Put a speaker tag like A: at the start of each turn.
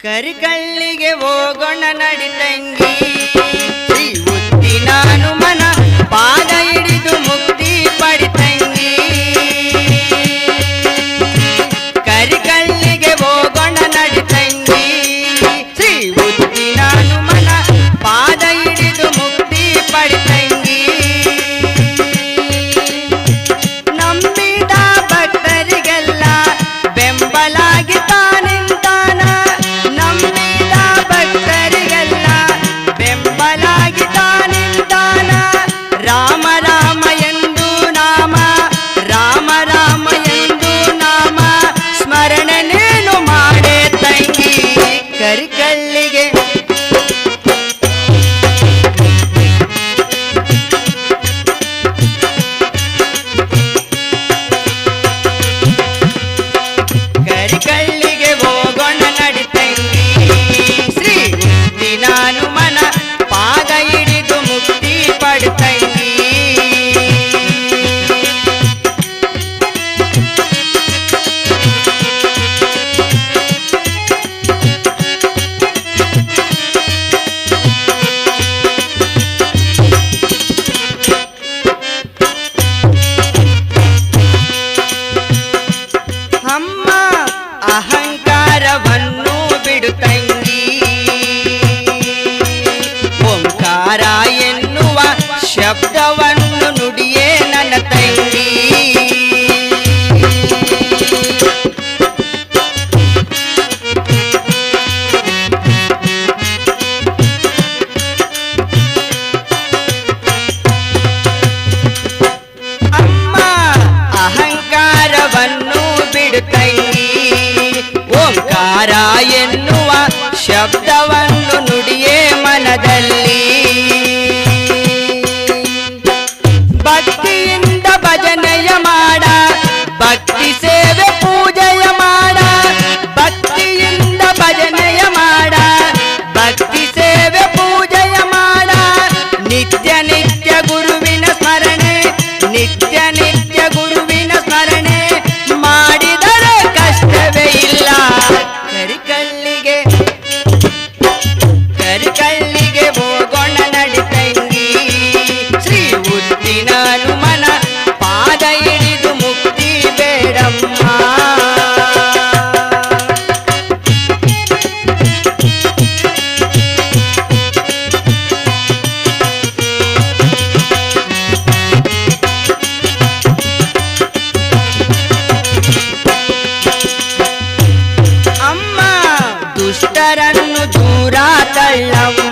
A: ಕರಿಕಳ್ಳಿಗೆ ಹೋಗೋಣ ನಡಿತಂಗಿ ಶಬ್ದವನ್ನು ನುಡಿಯೇ ಮನದಲ್ಲಿ. ಭಕ್ತಿಯಿಂದ ಭಜನೆಯ ಮಾಡ, ಭಕ್ತಿ ಸೇವೆ ಪೂಜೆಯ ಮಾಡ, ಭಕ್ತಿಯಿಂದ ಭಜನೆಯ ಮಾಡ, ಭಕ್ತಿ ಸೇವೆ ಪೂಜೆಯ ಮಾಡ. ನಿತ್ಯ ನಿತ್ಯ ಗುರುವಿನ ಸ್ಮರಣೆ, ನಿತ್ಯ Ela